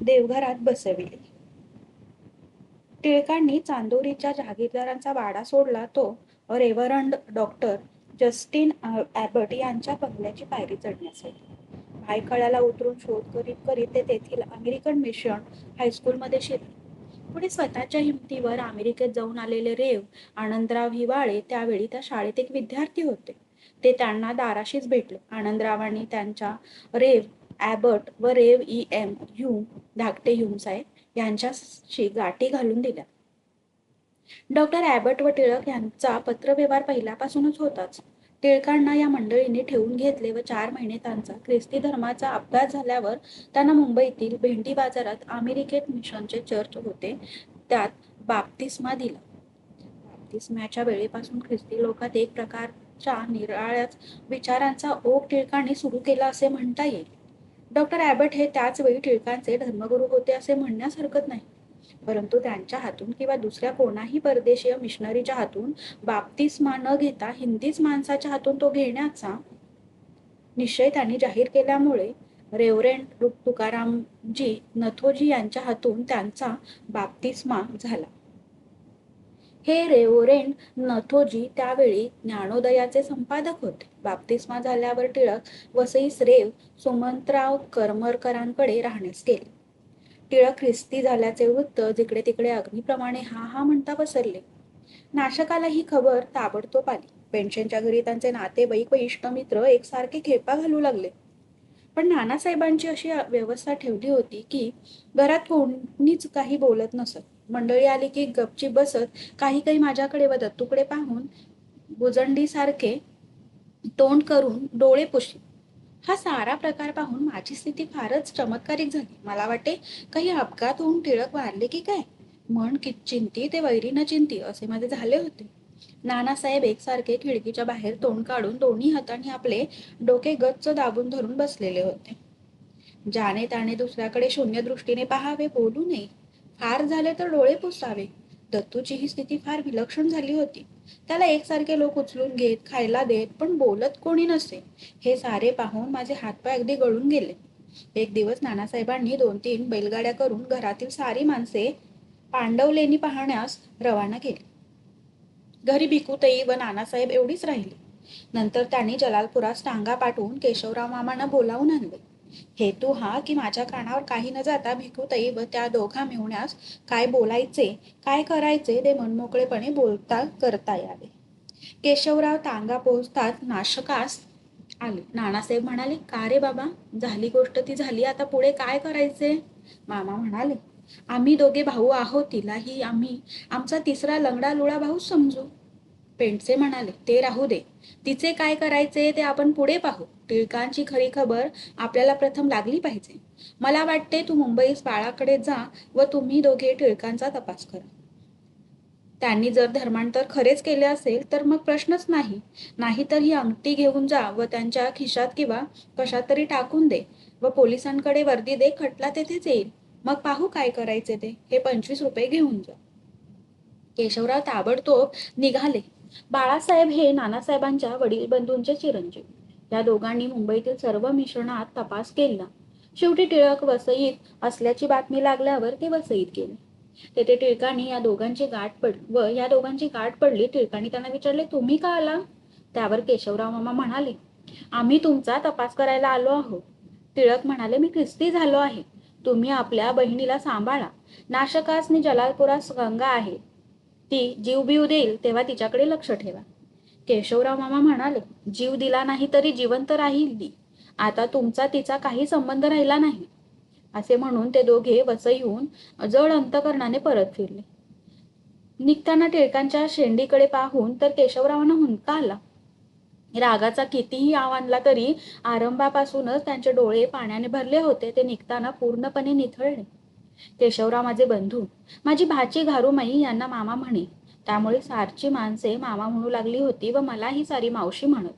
देवघरात बसविले. टिळकांनी चांदोरीच्या जहागीरदारांचा वाडा सोडला तो रेव्हरंड डॉक्टर जस्टिन ॲबर्ट यांच्या बंगल्याची पायरी चढण्यासाठी. भायखळ्याला उतरून शोध करीत करीत ते तेथील अमेरिकन मिशन हायस्कूलमध्ये शिरले. पुढे स्वतःच्या हिमतीवर अमेरिकेत जाऊन आलेले रेव आनंदराव हिवाळे त्यावेळी त्या शाळेत एक विद्यार्थी होते. ते त्यांना दाराशीच भेटले. आनंदरावांनी त्यांच्या रेव ॲबर्ट व रेव ई एम ह्यूम धाकटे ह्यूम साहेब यांच्याशी गाठी घालून दिल्या. डॉक्टर ॲबर्ट व टिळक यांचा पत्रव्यवहार पहिल्यापासूनच होताच. टिळकांना या मंडळींनी ठेवून घेतले व चार महिने त्यांचा ख्रिस्ती धर्माचा अभ्यास झाल्यावर त्यांना मुंबईतील भेंडी बाजारात अमेरिकेत मिशनचे चर्च होते त्यात बाप्तिस्मा दिला. बाप्तिस्म्याच्या वेळेपासून ख्रिस्ती लोकात एक प्रकारच्या निराळ्याच विचारांचा ओघ टिळकांनी सुरू केला असे म्हणता येईल. डॉक्टर ॲबट हे त्याच वेळी टिळकांचे धर्मगुरू होते असे म्हणण्यास हरकत नाही. परंतु त्यांच्या हातून किंवा दुसऱ्या कोणाही परदेशीय मिशनरीच्या हातून बाप्तिस्मा न घेता हिंदीच माणसाच्या हातून तो घेण्याचा निश्चय त्यांनी जाहीर केल्यामुळे रेवरेंड तुकारामजी नथोजी यांच्या हातून त्यांचा बाप्तिस्मा झाला. हे रेवोरेंट नथोजी त्यावेळी ज्ञानोदयाचे संपादक होते. बाप्तिस्मा झाल्यावर टिळक वसईस रेव सुमंतराव करमरकरांकडे राहण्यास गेले. टिळक ख्रिस्ती झाल्याचे वृत्त जिकडे तिकडे अग्नीप्रमाणे हा हा म्हणता पसरले. नाशकाला ही खबर ताबडतोब आली. पेन्शनच्या घरी त्यांचे नातेवाईक व इष्टमित्र एकसारखे खेपा घालू लागले. पण नानासाहेबांची अशी व्यवस्था ठेवली होती की घरात कोणीच काही बोलत नसत. मंडळी आली की गपची बसत काही काही माझ्याकडे व दत्तूकडे पाहून बुजंडीसारखे तोंड करून डोळे पुशी हा सारा प्रकार पाहून माझी स्थिती फारच चमत्कारिक झाली. मला वाटे काही अपघात होऊन टिळक वारले की काय? म्हण कि चिंती ते वैरी न चिंती असे माझे झाले होते. नानासाहेब एकसारखे खिडकीच्या बाहेर तोंड काढून दोन्ही हातांनी आपले डोके गच्च दाबून धरून बसलेले होते. ज्याने त्याने दुसऱ्याकडे शून्य दृष्टीने पाहावे बोलू नये. फार झाले तर डोळे पुसावे. दत्तूची ही स्थिती फार विलक्षण झाली होती. त्याला एकसारखे लोक उचलून घेत खायला देत पण बोलत कोणी नसे. हे सारे पाहून माझे हातपाय अगदी गळून गेले. एक दिवस नानासाहेबांनी दोन तीन बैलगाड्या करून घरातील सारी माणसे पांडवलेनी पाहण्यास रवाना केली. घरी भिकूतई व नानासाहेब एवढीच राहिली. नंतर त्यांनी जलालपुरास टांगा पाठवून केशवराव मामांना बोलावून आणले. हेतू हा की माझ्या कानावर काही न जाता भिकूताई व त्या दोघा मिळण्यास काय बोलायचे काय करायचे ते मनमोकळेपणे बोलता करता यावे. केशवराव तांगा पोहोचतात नाशकास आले. नानासाहेब म्हणाले का रे बाबा झाली गोष्ट ती झाली आता पुढे काय करायचे? मामा म्हणाले आम्ही दोघे भाऊ आहोत तिलाही आम्ही आमचा तिसरा लंगडा लुळा भाऊ समजू. पेंटसे म्हणाले ते राहू दे. तिचे काय करायचे ते आपण पुढे पाहू. टिळकांची खरी खबर आपल्याला प्रथम लागली पाहिजे. मला वाटते तू मुंबईस बाळाकडे जा व तुम्ही दोघे टिळकांचा तपास करा. त्यांनी जर धर्मांतर खरेच केले असेल तर मग प्रश्नच नाही. नाहीतर ही अंगठी घेऊन जा व त्यांच्या खिशात किंवा कशात तरी टाकून दे व पोलिसांकडे वर्दी दे खटला तेथेच येईल. मग पाहू काय करायचे ते. हे पंचवीस रुपये घेऊन जा. केशवराव ताबडतोब निघाले. बाळासाहेब हे नानासाहेबांच्या वडील बंधूंचे चिरंजीव. या दोघांनी मुंबईतील सर्व मिश्रणात तपास केला. शेवटी टिळक वसईत असल्याची बातमी लागल्यावर ते वसईत गेले. तेथे टिळकांनी या दोघांची गाठ पड व या दोघांची गाठ पडली. टिळकांनी त्यांना विचारले तुम्ही का आला? त्यावर केशवराव मामा म्हणाले आम्ही तुमचा तपास करायला आलो आहोत. टिळक म्हणाले मी ख्रिस्ती झालो आहे. तुम्ही आपल्या बहिणीला सांभाळा. नाशकासनी जलालपुरास गंगा आहे. ती जीव बिव देईल तेव्हा तिच्याकडे लक्ष ठेवा. केशवराव मामा म्हणाले जीव दिला नाही तरी जिवंत राहील. आता तुमचा तिचा काही संबंध राहिला नाही. असे म्हणून ते दोघे वसईहून जड अंतकरणाने परत फिरले. निघताना टिळकांच्या शेंडीकडे पाहून तर केशवरावांना हुंका आला. रागाचा कितीही आव आणला तरी आरंभापासूनच त्यांचे डोळे पाण्याने भरले होते. ते निघताना पूर्णपणे निथळले. केशवराव माझे बंधू माझी भाची घारूमाई यांना मामा म्हणे त्यामुळे सारची माणसे मामा म्हणू लागली होती व मलाही सारी मावशी म्हणत.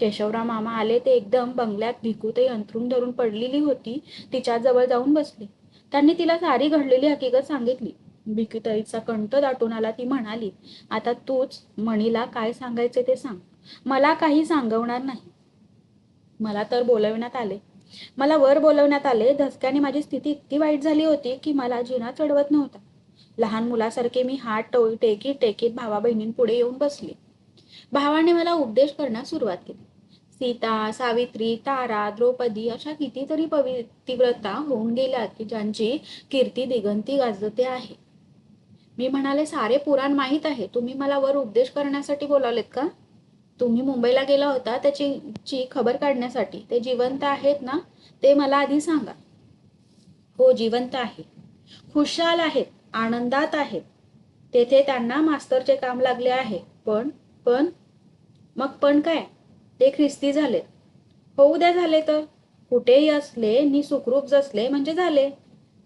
केशवराव मामा आले ते एकदम बंगल्यात भिकूतही अंथरून धरून पडलेली होती. तिच्या जवळ जाऊन बसले. त्यांनी तिला सारी घडलेली हकीकत सांगितली. भिकुताईचा कंठ दाटून आला ती म्हणाली आता तूच मणीला काय सांगायचे ते सांग. मला काही सांगवणार नाही. मला तर बोलविण्यात आले. मला वर बोलवण्यात आले. धसक्याने माझी स्थिती इतकी वाईट झाली होती की मला जिना चढवत नव्हता. लहान मुलासारखे मी हात टो टेकीत टेकीत भावा बहिणींपुढे येऊन बसले. भावाने मला उपदेश करण्यास सुरुवात केली. सीता सावित्री तारा द्रौपदी अशा कितीतरी पवितिव्रता होऊन गेल्या की ज्यांची कीर्ती दिगंती गाजते आहे. मी म्हणाले सारे पुराण माहीत आहे. तुम्ही मला वर उपदेश करण्यासाठी बोलावलेत का? तुम्ही मुंबईला गेला होता त्याची ची खबर काढण्यासाठी. ते जिवंत आहेत ना? ते मला आधी सांगा. हो जिवंत आहे. खुशाल आहेत. आनंदात आहेत तेथे त्यांना मास्तरचे काम लागले आहे. पण पण मग पण काय? ते ख्रिस्ती झालेत होऊ द्या झाले तर? कुठेही असले नि सुखरूप जसले म्हणजे झाले.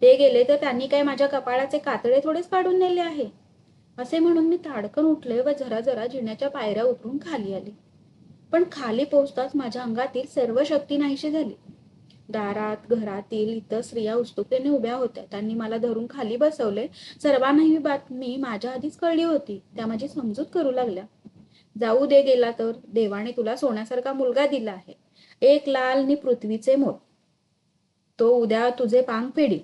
ते गेले तर त्यांनी काय माझ्या कपाळाचे कातडे थोडेच काढून नेले आहे? असे म्हणून मी ताडकन उठले व जरा जरा जिण्याच्या पायऱ्या उतरून खाली आले. पण खाली पोहोचताच माझ्या अंगातील सर्व शक्ती नाहीशी झाली. दारात घरातील इतर स्त्रिया उत्सुकतेने उभ्या होत्या. त्यांनी मला धरून खाली बसवले. सर्वांना ही बातमी माझ्या आधीच कळली होती. त्या माझी समजूत करू लागल्या. जाऊ दे गेला तर. देवाने तुला सोन्यासारखा मुलगा दिला आहे. एक लाल नि पृथ्वीचे मोठ तो उद्या तुझे पांग फेडी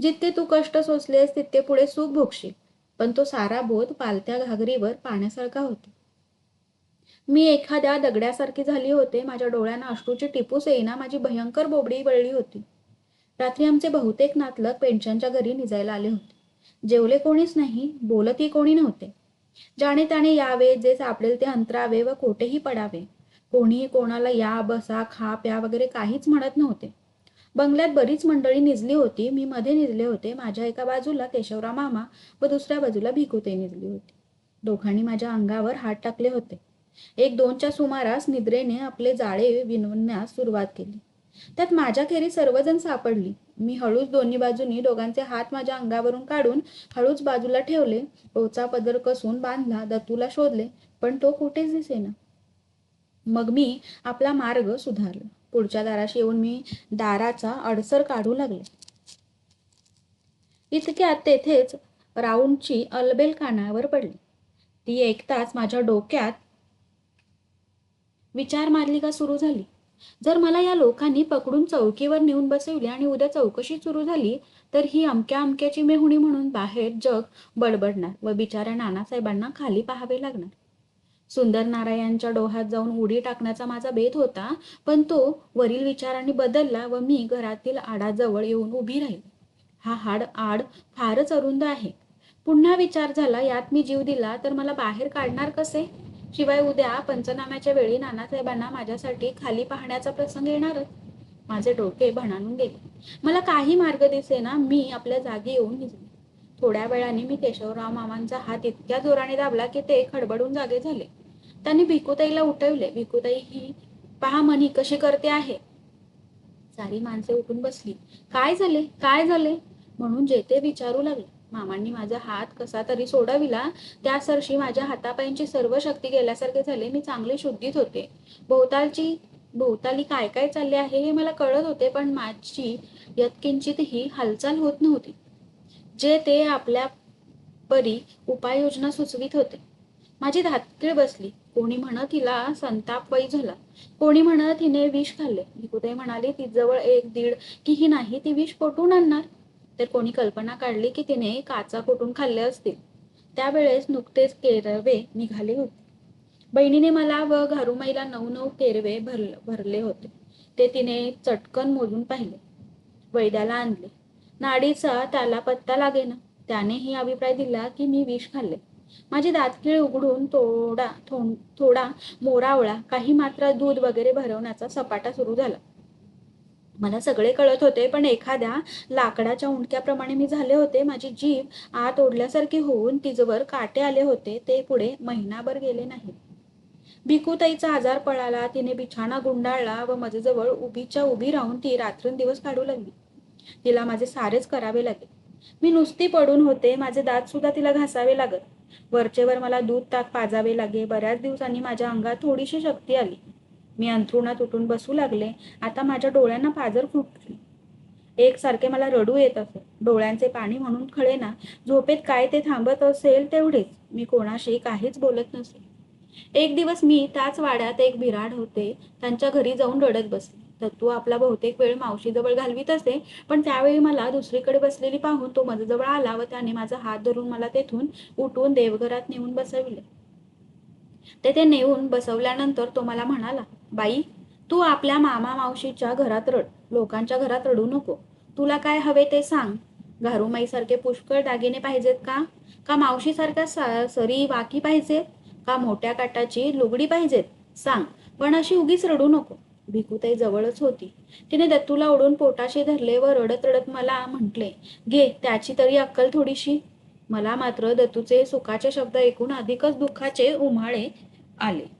जितके तू कष्ट सोसलेस तितके पुढे सुख भोगशील. पण तो सारा बोध पालत्या घागरीवर पाण्यासारखा होता. मी एखाद्या दगड्यासारखी झाली होते. माझ्या डोळ्यांना अश्रूची टिपूस येईना माझी भयंकर बोबडी वळली होती. रात्री आमचे बहुतेक नातलग पेन्शनच्या घरी निजायला आले होते. जेवले कोणीच नाही बोलतही कोणी नव्हते. ज्याने त्याने यावे जे सापडेल ते अंतरावे व कोठेही पडावे. कोणीही कोणाला या बसा खा प्या वगैरे काहीच म्हणत नव्हते. बंगल्यात बरीच मंडळी निजली होती. मी मध्ये निजले होते. माझ्या एका बाजूला केशवराव मामा व दुसऱ्या बाजूला भिकुते निजली होती. दोघांनी माझ्या अंगावर हात टाकले होते. एक दोनच्या सुमारास निद्रेने आपले जाळे विणवण्यास सुरुवात केली. त्यात माझ्या खेरी सर्वजण सापडली. मी हळूच दोन्ही बाजूनी दोघांचे हात माझ्या अंगावरून काढून हळूच बाजूला ठेवले. पोचा पदर कसून बांधला दत्तूला शोधले पण तो कुठेच दिसेना. मग मी आपला मार्ग सुधारला. पुढच्या दाराशी येऊन मी दाराचा अडसर काढू लागले. इतक्यात तेथेच राऊंडची अलबेल कानावर पडली. ती ऐकताच माझ्या डोक्यात विचार मार्लिका सुरू झाली? जर मला या लोकांनी पकडून चौकीवर नेऊन बसवले आणि उद्या चौकशी सुरू झाली तर ही अमक्या अमक्याची मेहुणी म्हणून बाहेर जग बडबडणार व बिचाऱ्या नानासाहेबांना खाली पाहावे लागणार. सुंदर नारायणच्या डोहात जाऊन उडी टाकण्याचा माझा बेत होता पण तो वरील विचारांनी बदलला व मी घरातील आडाजवळ येऊन उभी राहिली. हा हाड आड फारच अरुंद आहे. पुन्हा विचार झाला यात मी जीव दिला तर मला बाहेर काढणार कसे? शिवाय उद्या पंचनाम्याच्या वेळी नानासाहेबांना माझ्यासाठी खाली पाहण्याचा प्रसंग येणारच. माझे डोके भणानून गेले. मला काही मार्ग दिसेना मी आपल्या जागी येऊन निघले. थोड्या वेळाने मी केशवराव मामांचा हात इतक्या जोराने दाबला की ते खडबडून जागे झाले. त्यांनी भिकुताईला उठवले. भिकुताई ही पहा मनी कशी करते आहे? सारी माणसे उठून बसली. काय झाले? काय झाले? म्हणून जे ते विचारू लागले. मामांनी माझा हात कसा तरी सोडविला त्या सरशी माझ्या हातापायांची सर्व शक्ती गेल्यासारखे झाले मी चांगले शुद्धीत होते. भोवतालची भोवताली काय काय चालले आहे हे मला कळत होते पण माझी यत्किंचितही हालचाल होत नव्हती जे ते आपल्या परी उपाययोजना सुचवित होते. माझी धातकीळ बसली. कोणी म्हणत हिला संताप वय झाला. कोणी म्हणत हिने विष खाल्ले. भिकुताई म्हणाली तिजवळ एक दीड की ही नाही ती विष कोठून आणणार. तर कोणी कल्पना काढली की तिने काचा कुटून खाल्ले असतील. त्यावेळेस नुकतेच केरवे निघाले होते. बहिणीने मला व घारुमाईला नऊ नऊ केरवे भर भरले होते. ते तिने चटकन मोजून पाहिले. वैद्याला आणले. नाडीचा त्याला पत्ता लागेना. त्यानेही अभिप्राय दिला की मी विष खाल्ले. माझी दातखीळ उघडून थोडा थोडा मोरावळा काही मात्रा दूध वगैरे भरवण्याचा सपाटा सुरू झाला. मला सगळे कळत होते पण एखाद्या लाकडाच्या उंडक्याप्रमाणे मी झाले होते. माझी जीभ आत ओढल्यासारखी होऊन तिजवर काटे आले होते. ते पुढे महिनाभर गेले नाही. भिकूताईचा आजार पळाला तिने बिछाणा गुंडाळला व माझ्याजवळ उभीच्या उभी राहून ती रात्रंदिवस काढू लागली. तिला माझे सारेच करावे लागले. मी नुसती पडून होते. माझे दात सुद्धा तिला घासावे लागत. वरचेवर मला दूध ताक पाजावे लागे. बऱ्याच दिवसांनी माझ्या अंगात थोडीशी शक्ती आली. मी अंथरुणात उठून बसू लागले. आता माझ्या डोळ्यांना पाजर फुटली. एकसारखे मला रडू येत असे. डोळ्यांचे पाणी म्हणून खळेना. झोपेत काय ते थांबत असेल तेवढेच. मी कोणाशी काहीच बोलत नसे. एक दिवस मी त्याच वाड्यात एक बिराड होते. त्यांच्या घरी जाऊन रडत बसले. दत्तू आपला बहुतेक वेळ मावशीजवळ घालवीत असे. पण त्यावेळी मला दुसरीकडे बसलेली पाहून तो माझ्याजवळ आला व त्याने माझा हात धरून मला तेथून उठून देवघरात नेऊन बसविले. तेथे नेऊन बसवल्यानंतर तो मला म्हणाला बाई तू आपल्या मामा मावशीच्या घरात रड लोकांच्या घरात रडू नको. तुला काय हवे ते सांग. घारुमाईसारखे पुष्कळ दागिने पाहिजेत का? का मावशीसारख्या सा सरी वाकी पाहिजेत? का मोठ्या काटाची लुगडी पाहिजेत? सांग. पण अशी उगीच रडू नको. भिकूताई जवळच होती. तिने दत्तूला ओढून पोटाशी धरले व रडत रडत मला म्हटले घे त्याची तरी अक्कल थोडीशी. मला मात्र दत्तूचे सुखाचे शब्द ऐकून अधिकच दुःखाचे उमाळे आले.